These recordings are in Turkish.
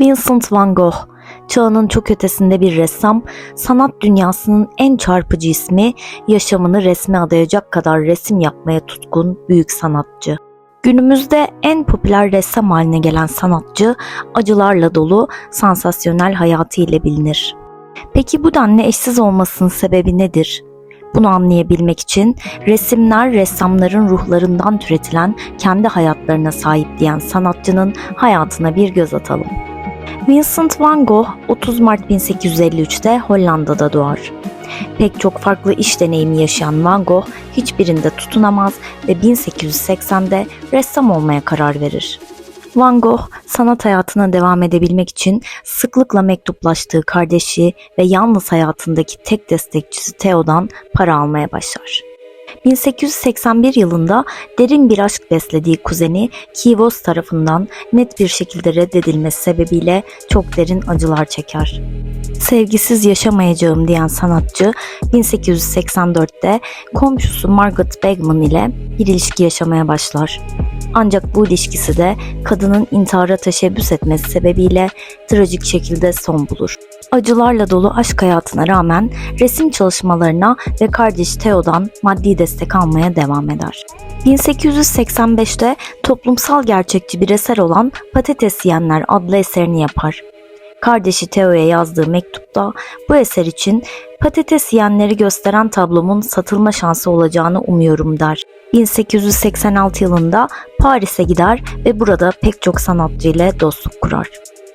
Vincent van Gogh, çağının çok ötesinde bir ressam, sanat dünyasının en çarpıcı ismi, yaşamını resme adayacak kadar resim yapmaya tutkun büyük sanatçı. Günümüzde en popüler ressam haline gelen sanatçı, acılarla dolu sansasyonel hayatı ile bilinir. Peki bu denli eşsiz olmasının sebebi nedir? Bunu anlayabilmek için resimler ressamların ruhlarından türetilen kendi hayatlarına sahip diyen sanatçının hayatına bir göz atalım. Vincent van Gogh 30 Mart 1853'te Hollanda'da doğar. Pek çok farklı iş deneyimi yaşayan Van Gogh hiçbirinde tutunamaz ve 1880'de ressam olmaya karar verir. Van Gogh sanat hayatına devam edebilmek için sıklıkla mektuplaştığı kardeşi ve yalnız hayatındaki tek destekçisi Theo'dan para almaya başlar. 1881 yılında derin bir aşk beslediği kuzeni Kivos tarafından net bir şekilde reddedilmesi sebebiyle çok derin acılar çeker. Sevgisiz yaşamayacağım diyen sanatçı 1884'te komşusu Margaret Bergman ile bir ilişki yaşamaya başlar. Ancak bu ilişkisi de kadının intihara teşebbüs etmesi sebebiyle trajik şekilde son bulur. Acılarla dolu aşk hayatına rağmen resim çalışmalarına ve kardeşi Theo'dan maddi destek almaya devam eder. 1885'te toplumsal gerçekçi bir eser olan Patates Yiyenler adlı eserini yapar. Kardeşi Theo'ya yazdığı mektupta bu eser için patates yiyenleri gösteren tablomun satılma şansı olacağını umuyorum der. 1886 yılında Paris'e gider ve burada pek çok sanatçı ile dostluk kurar.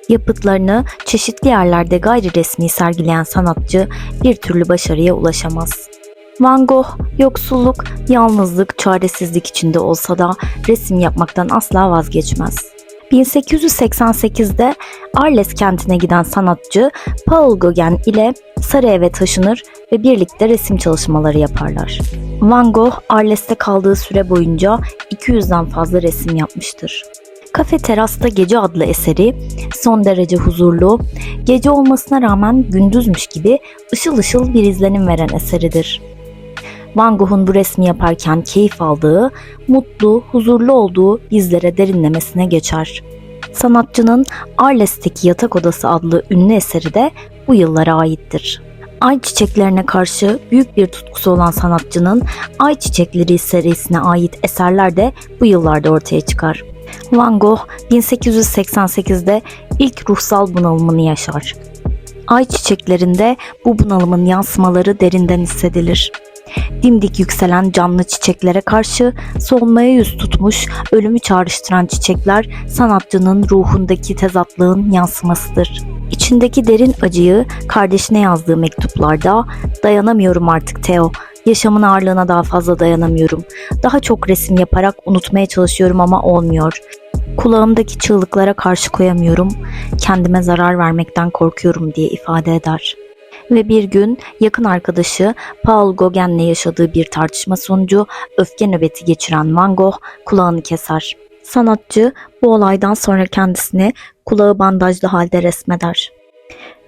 Yapıtlarını çeşitli yerlerde gayri resmi sergileyen sanatçı bir türlü başarıya ulaşamaz. Van Gogh yoksulluk, yalnızlık, çaresizlik içinde olsa da resim yapmaktan asla vazgeçmez. 1888'de Arles kentine giden sanatçı Paul Gauguin ile Sarayev'e taşınır ve birlikte resim çalışmaları yaparlar. Van Gogh Arles'te kaldığı süre boyunca 200'den fazla resim yapmıştır. Kafe Terasta Gece adlı eseri son derece huzurlu, gece olmasına rağmen gündüzmüş gibi ışıl ışıl bir izlenim veren eseridir. Van Gogh'un bu resmi yaparken keyif aldığı, mutlu, huzurlu olduğu bizlere derinlemesine geçer. Sanatçının Arles'teki Yatak Odası adlı ünlü eseri de bu yıllara aittir. Ay çiçeklerine karşı büyük bir tutkusu olan sanatçının Ay Çiçekleri serisine ait eserler de bu yıllarda ortaya çıkar. Van Gogh 1888'de ilk ruhsal bunalımını yaşar. Ay çiçeklerinde bu bunalımın yansımaları derinden hissedilir. Dimdik yükselen canlı çiçeklere karşı solmaya yüz tutmuş, ölümü çağrıştıran çiçekler sanatçının ruhundaki tezatlığın yansımasıdır. İçindeki derin acıyı kardeşine yazdığı mektuplarda dayanamıyorum artık Theo. Yaşamın ağırlığına daha fazla dayanamıyorum. Daha çok resim yaparak unutmaya çalışıyorum ama olmuyor. Kulağımdaki çığlıklara karşı koyamıyorum. Kendime zarar vermekten korkuyorum diye ifade eder ve bir gün yakın arkadaşı Paul Gauguin'le yaşadığı bir tartışma sonucu öfke nöbeti geçiren Van Gogh kulağını keser. Sanatçı bu olaydan sonra kendisini kulağı bandajlı halde resmeder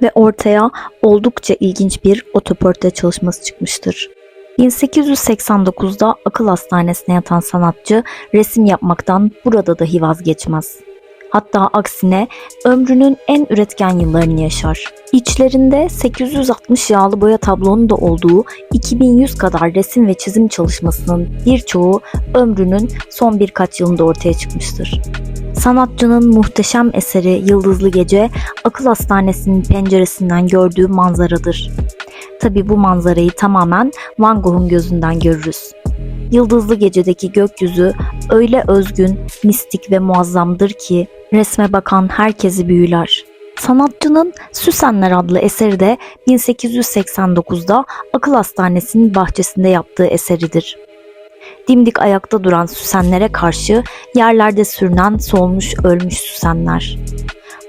ve ortaya oldukça ilginç bir otoportre çalışması çıkmıştır. 1889'da akıl hastanesine yatan sanatçı resim yapmaktan burada dahi vazgeçmez. Hatta aksine ömrünün en üretken yıllarını yaşar. İçlerinde 860 yağlı boya tablonun da olduğu 2100 kadar resim ve çizim çalışmasının birçoğu ömrünün son birkaç yılında ortaya çıkmıştır. Sanatçının muhteşem eseri Yıldızlı Gece, akıl hastanesinin penceresinden gördüğü manzaradır. Tabi bu manzarayı tamamen Van Gogh'un gözünden görürüz. Yıldızlı gecedeki gökyüzü öyle özgün, mistik ve muazzamdır ki resme bakan herkesi büyüler. Sanatçının Süsenler adlı eseri de 1889'da akıl hastanesinin bahçesinde yaptığı eseridir. Dimdik ayakta duran süsenlere karşı yerlerde sürünen solmuş ölmüş süsenler.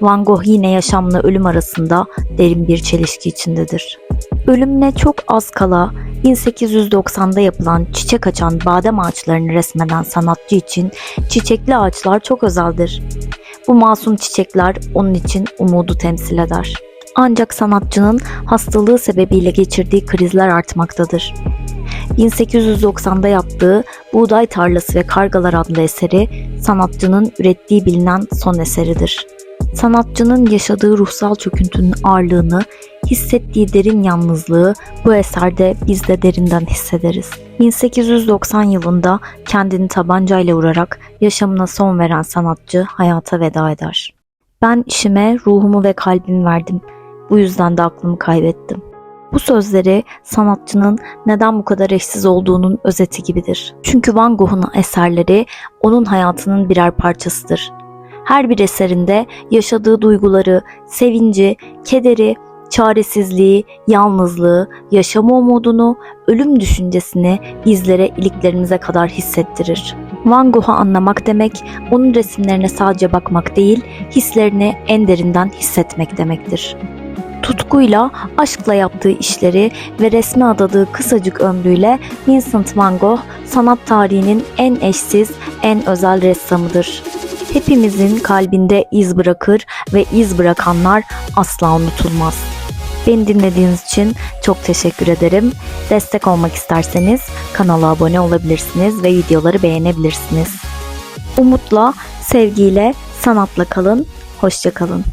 Van Gogh yine yaşamla ölüm arasında derin bir çelişki içindedir. Ölümüne çok az kala 1890'da yapılan çiçek açan badem ağaçlarını resmeden sanatçı için çiçekli ağaçlar çok özeldir. Bu masum çiçekler onun için umudu temsil eder. Ancak sanatçının hastalığı sebebiyle geçirdiği krizler artmaktadır. 1890'da yaptığı Buğday Tarlası ve Kargalar adlı eseri sanatçının ürettiği bilinen son eseridir. Sanatçının yaşadığı ruhsal çöküntünün ağırlığını, hissettiği derin yalnızlığı bu eserde biz de derinden hissederiz. 1890 yılında kendini tabancayla vurarak yaşamına son veren sanatçı hayata veda eder. Ben işime ruhumu ve kalbimi verdim. Bu yüzden de aklımı kaybettim. Bu sözleri sanatçının neden bu kadar eşsiz olduğunun özeti gibidir. Çünkü Van Gogh'un eserleri onun hayatının birer parçasıdır. Her bir eserinde yaşadığı duyguları, sevinci, kederi, çaresizliği, yalnızlığı, yaşama umudunu, ölüm düşüncesini bizlere iliklerimize kadar hissettirir. Van Gogh'u anlamak demek, onun resimlerine sadece bakmak değil, hislerini en derinden hissetmek demektir. Tutkuyla, aşkla yaptığı işleri ve resme adadığı kısacık ömrüyle Vincent van Gogh sanat tarihinin en eşsiz, en özel ressamıdır. Hepimizin kalbinde iz bırakır ve iz bırakanlar asla unutulmaz. Beni dinlediğiniz için çok teşekkür ederim. Destek olmak isterseniz kanala abone olabilirsiniz ve videoları beğenebilirsiniz. Umutla, sevgiyle, sanatla kalın. Hoşçakalın.